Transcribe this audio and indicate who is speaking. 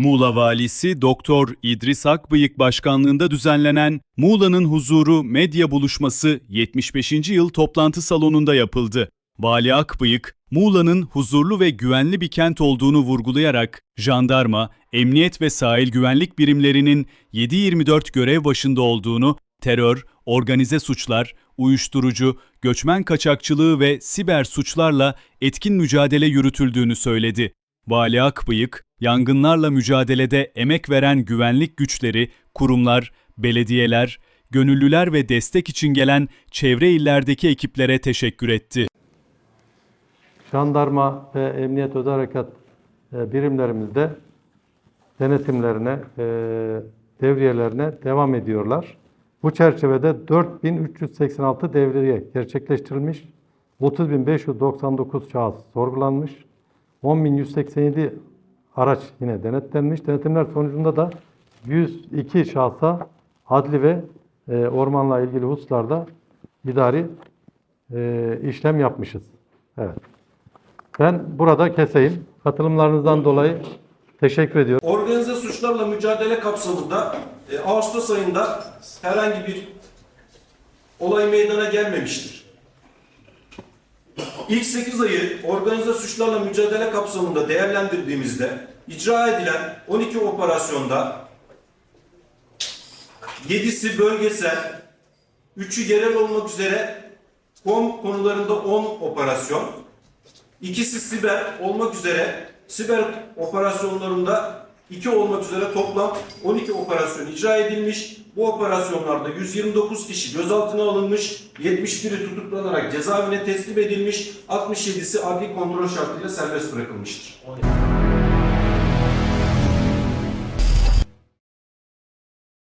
Speaker 1: Muğla Valisi Doktor İdris Akbıyık başkanlığında düzenlenen Muğla'nın Huzuru Medya Buluşması 75. yıl toplantı salonunda yapıldı. Vali Akbıyık, Muğla'nın huzurlu ve güvenli bir kent olduğunu vurgulayarak jandarma, emniyet ve sahil güvenlik birimlerinin 7-24 görev başında olduğunu, terör, organize suçlar, uyuşturucu, göçmen kaçakçılığı ve siber suçlarla etkin mücadele yürütüldüğünü söyledi. Vali Akbıyık, yangınlarla mücadelede emek veren güvenlik güçleri, kurumlar, belediyeler, gönüllüler ve destek için gelen çevre illerdeki ekiplere teşekkür etti.
Speaker 2: Jandarma ve Emniyet Özel Harekat e, birimlerimizde denetimlerine, e, devriyelerine devam ediyorlar. Bu çerçevede 4386 devriye gerçekleştirilmiş, 30599 şahıs sorgulanmış, 10187 araç yine denetlenmiş. Denetimler sonucunda da 102 şahsa adli ve e, ormanla ilgili hususlarda idari e, işlem yapmışız. Evet. Ben burada keseyim. Katılımlarınızdan dolayı teşekkür ediyorum.
Speaker 3: Organize suçlarla mücadele kapsamında e, Ağustos ayında herhangi bir olay meydana gelmemiştir. İlk 8 ayı organize suçlarla mücadele kapsamında değerlendirdiğimizde icra edilen 12 operasyonda 7'si bölgesel, 3'ü yerel olmak üzere kom konularında 10 operasyon, İkisi siber olmak üzere siber operasyonlarında 2 olmak üzere toplam 12 operasyon icra edilmiş. Bu operasyonlarda 129 kişi gözaltına alınmış, 71'i tutuklanarak cezaevine teslim edilmiş, 67'si adli kontrol şartıyla serbest bırakılmıştır.